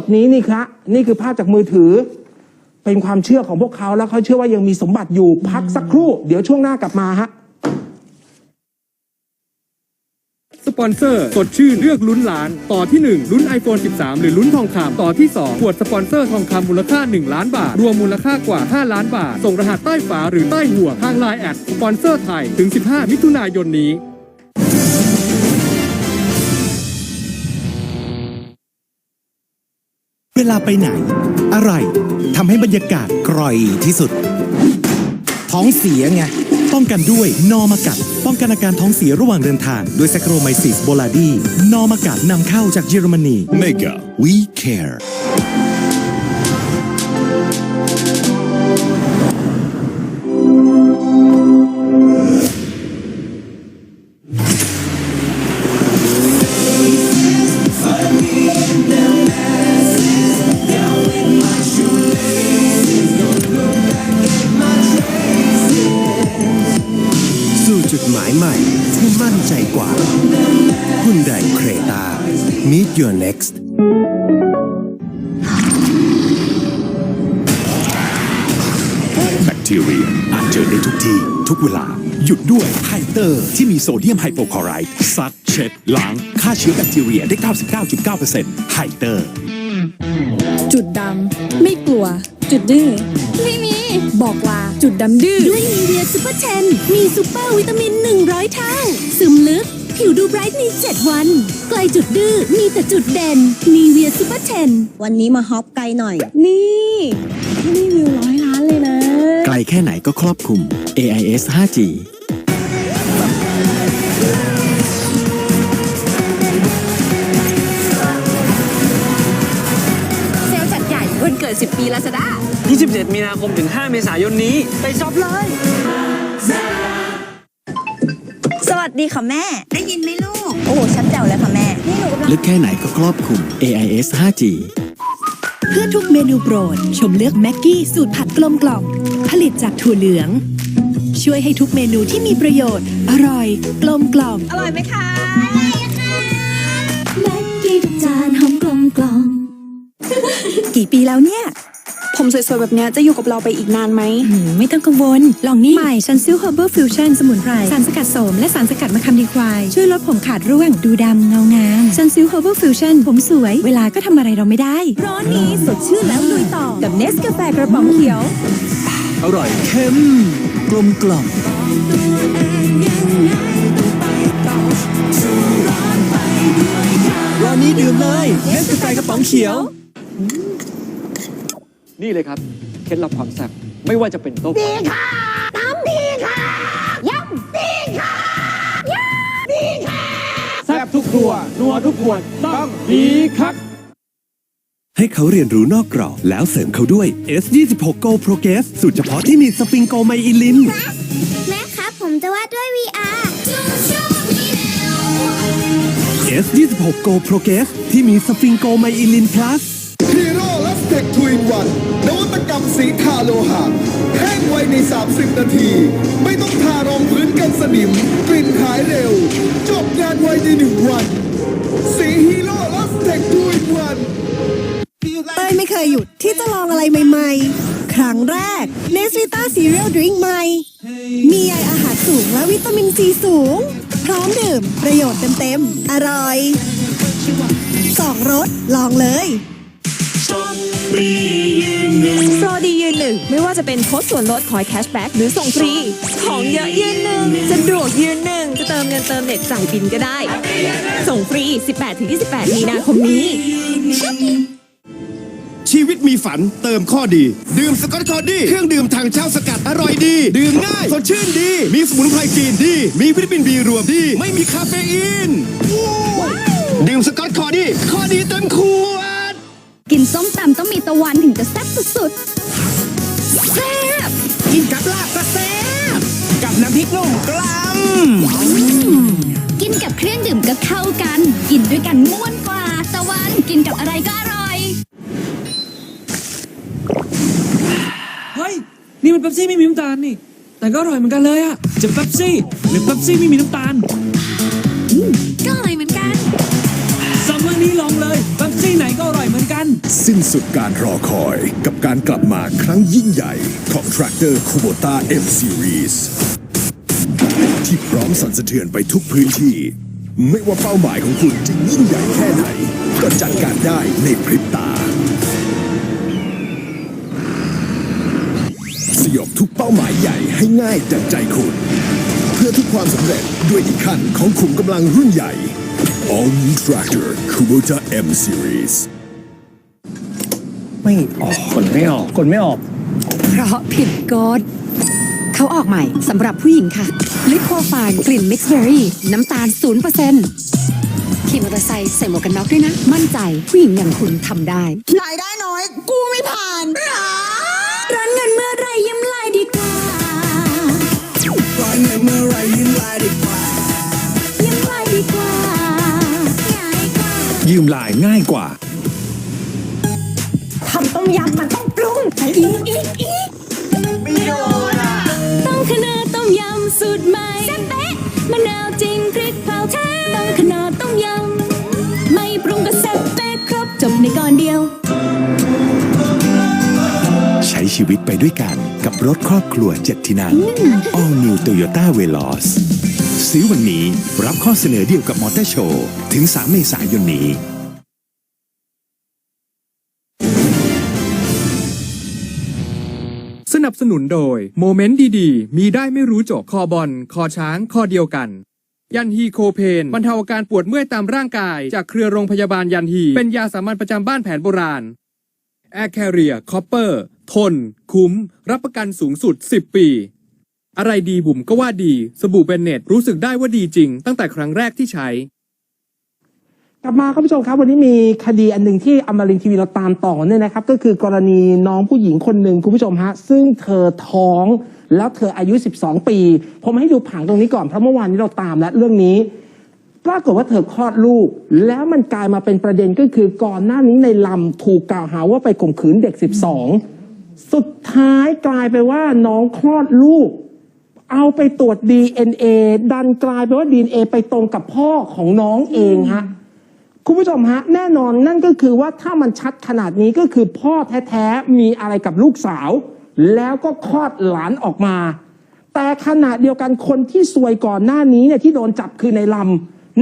ดนี้นี่ครับนี่คือภาพจากมือถือ เป็นความเชื่อของพวกเขาแล้วเขาเชื่อว่ายังมีสมบัติอยู่พักสักครู่ เดี๋ยวช่วงหน้ากลับมาฮะสปอนเซอร์ สดชื่นเลือกลุ้นล้าน ต่อที่ 1 ลุ้น iPhone 13 หรือลุ้นทองคำต่อที่ 2 ขวดสปอนเซอร์ทองคำมูลค่า 1 ล้านบาท รวมมูลค่ากว่า 5 ล้านบาท ส่งรหัสใต้ฝาหรือใต้หัวทางไลน์แอดสปอนเซอร์ไทย ถึง 15 มิถุนายนนี้ วลาไปไหน อะไรทำให้บรรยากาศกร่อยที่สุด ท้องเสียไง ป้องกันด้วยนอมากัด ป้องกันอาการท้องเสียระหว่างเดินทางด้วยแซคโครไมซิสโบลาดีนอมากัดนำเข้าจากเยอรมนี Mega We Care ตา Meet Your Next แบคทีเรียอาจเจอได้ทุกที่ ทุกเวลา หยุดด้วยไฮเตอร์ ที่มีโซเดียมไฮโปคลอไรด์ซักเช็ดล้างฆ่าเชื้อแบคทีเรียได้ 99.9%ไฮเตอร์ จุดดำไม่กลัว จุดดื้อไม่มี บอกลาจุดดำดื้อด้วยนีเวียซูเปอร์เทนมีซูเปอร์วิตามิน 100 เท่า ซึมลึก ผิวดูไบรท์ใน 7 วัน ไกลจุดดื้อ มีแต่จุดเด่นนีเวียซูเปอร์เทนวันนี้มาฮอปไกลหน่อย นี่ที่นี่วิวร้อยล้านเลยนะ ไกลแค่ไหนก็ครอบคลุม AIS 5G เซลล์จัดใหญ่วันเกิด 10 ปีลาซาด้า27 มีนาคมถึง 5 เมษายนนี้ ไปช็อปเลยส วัสดีค่ะแม่ ได้ยินไหมลูก โอ้โหชัดแจ๋วเลยค่ะแม่ นี่หนูกำลังลึกแค่ไหนก็ครอบคลุม AIS 5G เพื่อทุกเมนูโปรด ชมเลือกแม็กกี้สูตรผัดกลมกล่อมผลิตจากถั่วเหลือง ช่วยให้ทุกเมนูที่มีประโยชน์ อร่อย กลมกล่อม อร่อยไหมคะแม็กกี้ทุกจานหอมกลมกล่อมกี่ปีแล้วเนี่ย ผมสวยๆ แบบเนี้ยจะอยู่กับเราไปอีกนานไหมไม่ต้องกังวล ลองนี่ใหม่ชันซิลเฮอร์เบอร์ฟิวชั่นสมุนไพร สารสกัดโสม และสารสกัดมะขามดีควาย ช่วยลดผมขาดร่วง ดูดำเงางามชันซิลเฮอร์เบอร์ฟิวชั่นผมสวย เวลาก็ทำอะไรเราไม่ได้ ร้อนนี้สดชื่นแล้วลุยต่อ กับเนสกาแฟกระป๋องเขียว อร่อยเข้มกลมกล่อมร้อนนี้ดื่มเลยเนสกาแฟกระป๋องเขียว นี่เลยครับ เคล็ดลับความแซ่บไม่ว่าจะเป็นต้มแซ่บทุกครัว นัวทุกขวดต้องดีคักให้เขาเรียนรู้นอกกรอบ แล้วเสริมเขาด้วย S26 Go Progress สูตรเฉพาะที่มีสปริงโกไมอิลินแม่ครับ ผมจะวาดด้วย VR S26 Go Progress ที่มีสปริงโกไมอิลิน plus ฮีโร่ลัสเทคทวินวันนวัตกรรม สีทาโลหะแห้งไวใน 30 นาที ไม่ต้องทารองพื้นกันสนิม กลิ่นหายเร็ว จบงานไวในหนึ่งวัน สีฮีโร่ลัสเทคทวินวันเต้ยไม่เคยหยุดที่จะลองอะไรใหม่ๆ ครั้งแรกเนสวิต้าซีเรียลดริงใหม่ มีใยอาหารสูงและวิตามินซีสูง พร้อมดื่มประโยชน์เต็มๆ อร่อยสองรสลองเลย โปรดียืนหนึ่งไม่ว่าจะเป็นโค้ดส่วนลดคอยแคชแบ็กหรือส่งฟรี ของเยอะยืนหนึ่งสะดวกยืนหนึ่งจะเติมเงินเติมเน็ตจ่ายบินก็ได้ ส่งฟรี 18-28 มีนาคมนี้ ชีวิตมีฝันเติมข้อดี ดื่มสกอตคอดี้เครื่องดื่มทางเช่าสกัดอร่อยดี ดื่มง่ายสดชื่นดี มีสมุนไพรจีนดี มีวิตามินบีรวมดี ไม่มีคาเฟอีน ดื่มสกอตคอดี้ข้อดีเต็มขวด กินส้มตำต้องมีตะวันถึงจะแซ่บสุดๆแซ่บกินกับลาบก็แซ่บกับน้ำพริกหนุ่มกล้กินกับเครื่องดื่มก็เข้ากัน กินด้วยกันม่วนกว่าตะวันกินกับอะไรก็อร่อย เฮ้ย นี่มันเป๊ปซี่ไม่มีน้ำตาลนี่ แต่ก็อร่อยเหมือนกันเลยอะจะเป๊ปซี่หรือเป๊ปซี่ไม่มีน้ำตาล สิ้นสุดการรอคอยกับการกลับมาครั้งยิ่งใหญ่ของ Tractor Kubota M Series ที่พร้อมสั่นสะเทือนไปทุกพื้นที่ ไม่ว่าเป้าหมายของคุณจะยิ่งใหญ่แค่ไหน ก็จัดการได้ในพริบตา สยบทุกเป้าหมายใหญ่ให้ง่ายดังใจคุณ เพื่อทุกความสำเร็จด้วยอีกขั้นของขุมกำลังรุ่นใหญ่ All New Tractor Kubota M Series ไม่ออกกดไม่ออกกดไม่ออก เพราะผิดกฎเขาออกใหม่สำหรับผู้หญิงค่ะลิปโปฟานกลิ่นมิกซ์เบอร์รี่น้ำตาล 0%ขี่มอเตอร์ไซค์ใส่หมวกกันน็อกด้วยนะ มั่นใจผู้หญิงอย่างคุณทำได้รายได้น้อย กูไม่ผ่านร้อนเงินเมื่อไรยิ้มลายดีกว่าร้อนเงินเมื่อไรยิ้มลายดีกว่ายิ้มลายดีกว่าง่ายกว่ายืมลายง่ายกว่าทำ ต้มยำมันต้องปรุงอีกอีกอีกไม่โดนอะต้องขนาดต้มยำสูตรใหม่แซ่บเป๊ะมะนาวจริงพริกเผาแท้ต้องขนาดต้มยำไม่ปรุงก็แซ่บเป๊ะครบจบในก่อนเดียว ใช้ชีวิตไปด้วยกันกับรถครอบครัวเจ็ดที่นั่ง All New Toyota Veloz ซื้อวันนี้รับข้อเสนอเดียวกับมอเตอร์โชว์ ถึง 3 เมษายนนี้ สนับสนุนโดย โมเมนต์ดีๆ มีได้ไม่รู้จบ คอบอล คอช้าง คอเดียวกัน ยันฮีโคเพน บรรเทาอาการปวดเมื่อยตามร่างกาย จากเครือโรงพยาบาลยันฮี เป็นยาสามัญประจำบ้านแผนโบราณแอร์แคเรียคอปเปอร์ ทน คุ้ม รับประกันสูงสุด 10 ปี อะไรดีบุ๋มก็ว่าดี สบู่เบนเน็ตรู้สึกได้ว่าดีจริง ตั้งแต่ครั้งแรกที่ใช้ กลับมาครับผู้ชมครับวันนี้มีคดีอันหนึ่งที่อมรินทร์ทีวีเราตามต่อเนี่ยนะครับ ก็คือกรณีน้องผู้หญิงคนหนึ่งคุณผู้ชมฮะซึ่งเธอท้องแล้วเธออายุ 12 ปี ผมให้ดูผังตรงนี้ก่อนเพราะเมื่อวานนี้เราตามแล้วเรื่องนี้ ปรากฏว่าเธอคลอดลูก แล้วมันกลายมาเป็นประเด็นก็คือก่อนหน้านี้ในลำถูกกล่าวหาว่าไปข่มขืนเด็ก 12 สุดท้ายกลายไปว่าน้องคลอดลูก เอาไปตรวจ DNA ดันกลายไปว่า DNA ไปตรงกับพ่อของน้องเองฮะ คุณผู้ชมฮะแน่นอนนั่นก็คือว่าถ้ามันชัดขนาดนี้ก็คือพ่อแท้ๆมีอะไรกับลูกสาว แล้วก็คลอดหลานออกมา แต่ขณะเดียวกันคนที่ซวยก่อนหน้านี้เนี่ยที่โดนจับคือในลำ